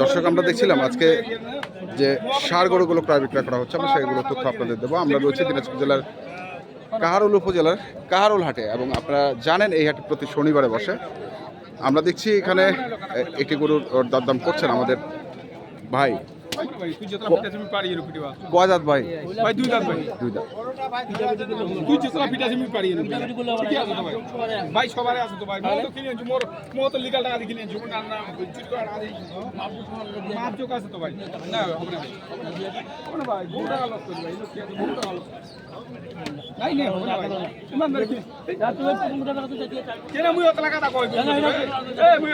দর্শক, আমরা দেখছিলাম আজকে যে সার গরুগুলো ক্রয় বিক্রয় করা হচ্ছে, আমরা সেগুলো তথ্য আপনাদের দেবো। আমরা রয়েছি দিনাজপুর জেলার কাহারুল উপজেলার কাহারুল হাটে, এবং আপনারা জানেন এই হাটে প্রতি শনিবারে বসে। আমরা দেখছি এখানে একটি গরুর দরদাম করছেন আমাদের ভাই দাঁত ভাই ভাই দুই দাঁত ভাই দুই দাঁত তুই যেতলা পিঠা তুমি পারি ঠিকই আছে তো ভাই ভাই সবারে আছে তো ভাই মো তো কিনে আনছি মোর মো তো লিগাল টাকা দিয়ে কিনে আনছি মোর না চুরি করে টাকা দিয়ে মাপ চোখ আছে তো ভাই না হবে না হবে না ভাই বহু টাকা লস করি ভাই লোক কি আছে বহু টাকা লস নাই হবে না ভাই ইমান ধরে কি কেন মুই মুই না মুই না মুই অতলা কথা কই মুই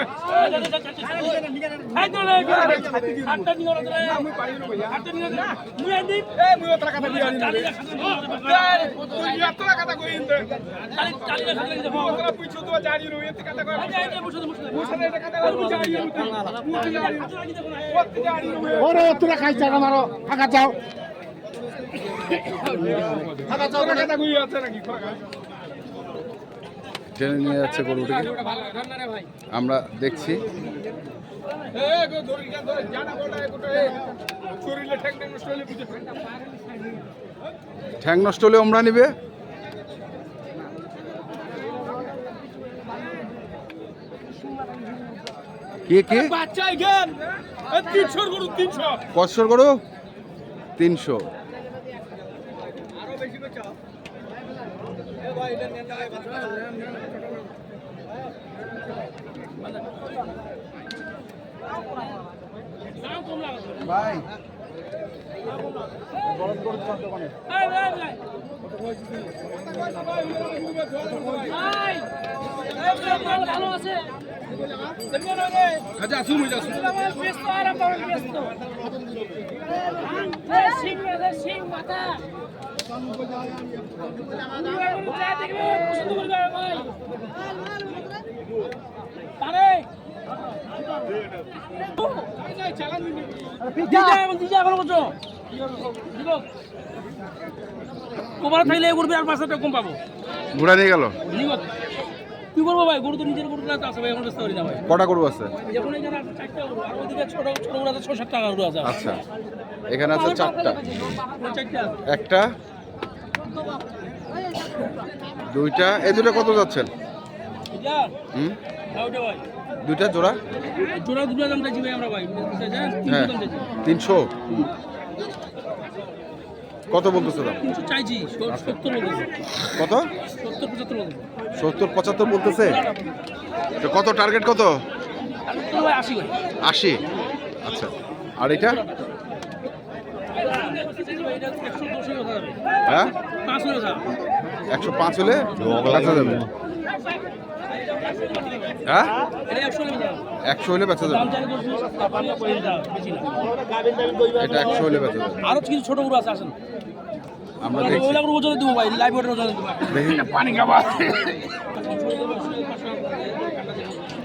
ওরে তোরা খাই চাকা মারো ফাঁকা যাও কথা চাও কথা কই আছে নাকি খোকা টেনে নিয়ে যাচ্ছে গরুটিকে আমরা দেখছি। ঠ্যাং নষ্ট হলে ওমরা নিবে। কে কে? বাচ্চা গেন এ 300 গরু? 300 কষ্টর গরু তিনশো। ভাই এটা নেন না ভাই ভালো আছে আচ্ছা কোবার থাকলে কম পাবো। ঘোড়া নিয়ে গেল। কি করব ভাই? গরু তো নিজের গরু না তো আছে ভাই এখন ব্যস্ত করি না ভাই কটা গরু আছে? যখন এখানে আছে চারটা গরু। আর ওইদিকে ছোট ছোট গরু আছে ছ সাত টাকা গরু আছে। আচ্ছা। এখানে আছে চারটা। একটা দুইটা এই দুটো কত যাচ্ছেন? হুম? দুইটা জোড়া? জোড়া দুটো দাম চাইছি ভাই আমরা ভাই। হ্যাঁ। তিনশো? কত বলতেছে দাম? চাইছি কত? সত্তর পঁচাত্তর বলতেছে। তো কত টার্গেট কত? আশি। আচ্ছা আর এটা? হ্যাঁ? পাঁচ একশো পাঁচ হলে বেচা যাবে। হ্যাঁ? একশো হলে বেচা যাবে। এটা একশো হলে বেচা যাবে। আরও কিছু ছোট গরু আছে আসেন। আমরা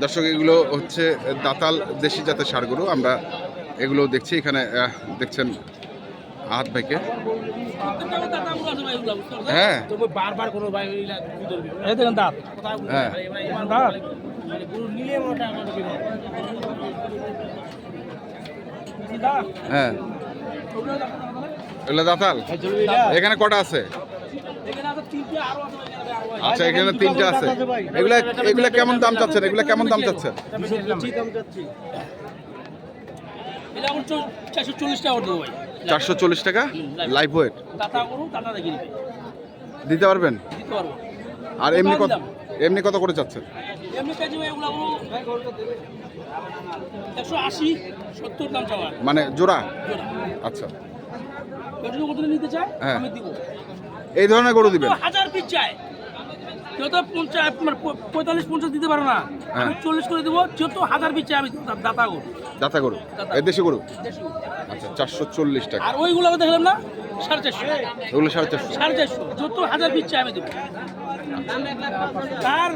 দর্শক এগুলো হচ্ছে দাতাল দেশি জাতের সারগুলো। আমরা এগুলো দেখছি। এখানে দেখছেন হাত ভাইকে। হ্যাঁ। হ্যাঁ। দাঁত। হ্যাঁ। এগুলো দাতাল? এখানে কটা আছে। আচ্ছা এখানে তিনটা আছে। এগুলা এগুলা কেমন দাম চাচ্ছেন? এগুলা কেমন দাম চাচ্ছেন? চারশো চল্লিশ টাকা? লাইভ ওয়েট দিতে পারবেন? আর এমনি কত এমনি কত করে চাচ্ছেন? মানে জোড়া। আচ্ছা। যদি কত নিতে চায় হ্যাঁ। আমি দিব। এই ধরনের গরু দিবেন। হাজার পিস চায় কেউ তো পঞ্চাশ মানে পঁয়তাল্লিশ পঞ্চাশ দিতে পারে না হ্যাঁ। আমি চল্লিশ করে দেবো যত হাজার পিস চাই আমি দাতা করব দাতা গরু? দেশি গরু? আচ্ছা চারশো চল্লিশ টাকা। আর ওইগুলো দেখলাম না সাড়ে চারশো। এগুলো সাড়ে চারশো। সাড়ে চারশো। যত হাজার পিস চাই আমি দেবো। তার।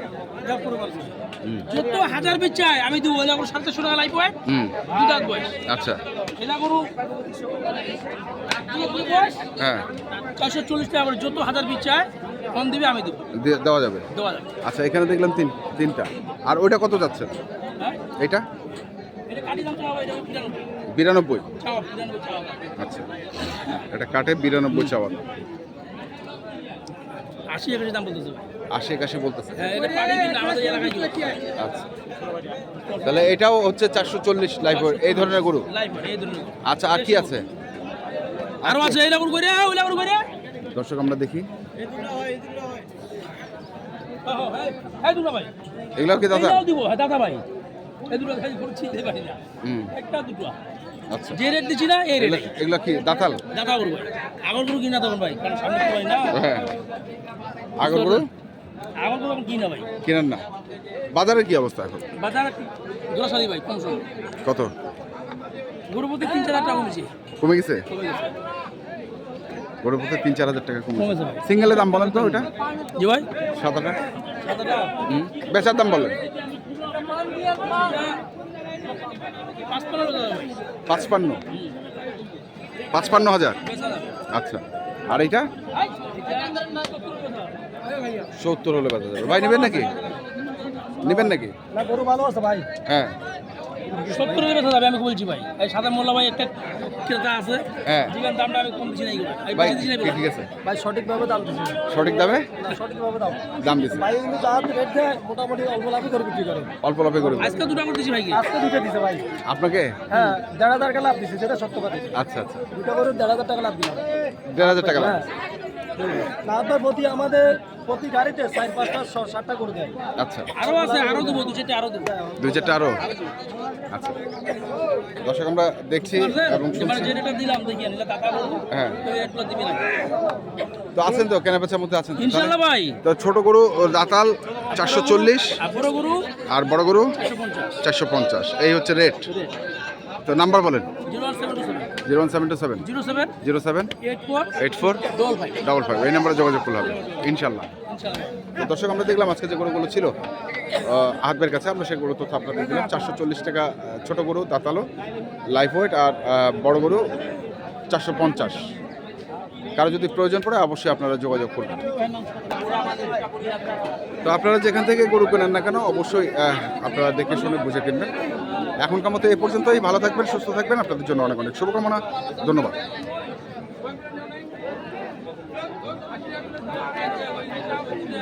যত হাজার পিস চাই আমি দেবো সাড়ে চারশো টাকা লাইফ হয় হুম। দু দাঁত বয়স। আচ্ছা। গরু হ্যাঁ। চারশো চল্লিশ টাকা যত হাজার বীজ চায় ফোন দিবে আমি দেবো। দেওয়া যাবে? দেওয়া যাবে। আচ্ছা এখানে দেখলাম তিন তিনটা। আর ওইটা কত যাচ্ছে? হ্যাঁ? এটা বিরানব্বই। আচ্ছা। এটা কাটে বিরানব্বই চাওয়া। আশি একাশি দাম বলতেছে ভাই। আশি একাশি বলতেছে। হ্যাঁ আচ্ছা। তাহলে এটাও হচ্ছে চারশো চল্লিশ লাইফ এই ধরনের গরু? আচ্ছা আর কি আছে? আরও আছে এই লাগুর করে ওই লাগুর করে। দর্শক আমরা দেখি। এই দুটো এগুলো কি দাদা? দিব হ্যাঁ দাদা ভাই। এই দুটো খালি করে চিনতে না। হুম। একটা দুটো। যে রেট দিচ্ছি না এই রেট এগুলো কি দাতাল? দাদা করব আগর গরু কিনা তখন ভাই কারণ সামনে তো না। হ্যাঁ। আগর গরু? আগর গরু কিনা ভাই। কেনেন না। বাজারের কি অবস্থা এখন? বাজার গ্রসারি ভাই কম সম। কত? গরু প্রতি তিন চার হাজার টাকা কমেছে। কমে গেছে? প্রতি তিন চার হাজার টাকা কমে কমেছে সিঙ্গেলের দাম বলেন তো ওইটা। জি ভাই। সাত হুম। বেচার দাম বলেন পাঁচ পনেরো হাজার ভাই পাঁচপান্ন। পাঁচপান্ন হাজার। আচ্ছা। আর এইটা? সত্তর হলে বাজার ভাই নেবেন নাকি? নেবেন নাকি? ভালো আছে ভাই। হ্যাঁ। সত্তর বেচা যাবে আমি বলছি ভাই। এই সাদা মোল্লা ভাই একটা ক্রেতা আছে। হ্যাঁ। যেখানে দামটা আমি কম দিচ্ছি না ভাই ঠিক আছে। ভাই সঠিকভাবে দাম দিচ্ছে সঠিক দামে? সঠিকভাবে দাম। দাম দিচ্ছে ভাই কিন্তু যা রেট দেয় মোটামুটি অল্প লাভই করে বিক্রি করে। অল্প লাভে করে আজকে দুটো করে দিচ্ছি ভাইকে আজকে দুটো দিছে ভাই। আপনাকে? হ্যাঁ দেড় হাজার টাকা লাভ দিছে সেটা সত্য কথা। আচ্ছা আচ্ছা। দুটো গরু দেড় হাজার টাকা লাভ দিলাম। দেড় হাজার টাকা হ্যাঁ। লাভ প্রতি আমাদের প্রতি গাড়িতে চার পাঁচটা সাতটা করে দেয়। আচ্ছা। আরও আছে আরও দেবো দু চারটে আরও দেবো। দুই চারটা আরও? আচ্ছা। দর্শক আমরা দেখছি এবং হ্যাঁ। তো আছেন তো কেনা বেচার মধ্যে আছেন তো? ইনশাল্লাহ ভাই। তো ছোট গরু রাতাল চারশো চল্লিশ। আর বড় গরু? আর বড় গরু? চারশো পঞ্চাশ। এই হচ্ছে রেট। তো নাম্বার বলেন। Zero one seven two seven. Zero seven. Zero seven. Eight four. Double five. এই নাম্বারে যোগাযোগ করলে হবে। ইনশাল্লাহ তো দর্শক আমরা দেখলাম আজকে যে গরুগুলো ছিল আহবের কাছে আমরা সেই গরু তথ্য আপনাদের দিলাম। চারশো চল্লিশ টাকা ছোটো গরু দাঁতালো লাইফ ওয়েট আর বড় গরু চারশো পঞ্চাশ। কারও যদি প্রয়োজন পড়ে, অবশ্যই আপনারা যোগাযোগ করবেন। তো আপনারা যেখান থেকে গরু কেনেন না কেন, অবশ্যই আপনারা দেখে শুনে বুঝে কিনবেন। এখনকার মতো এ পর্যন্তই। ভালো থাকবেন, সুস্থ থাকবেন। আপনাদের জন্য অনেক অনেক শুভকামনা। ধন্যবাদ।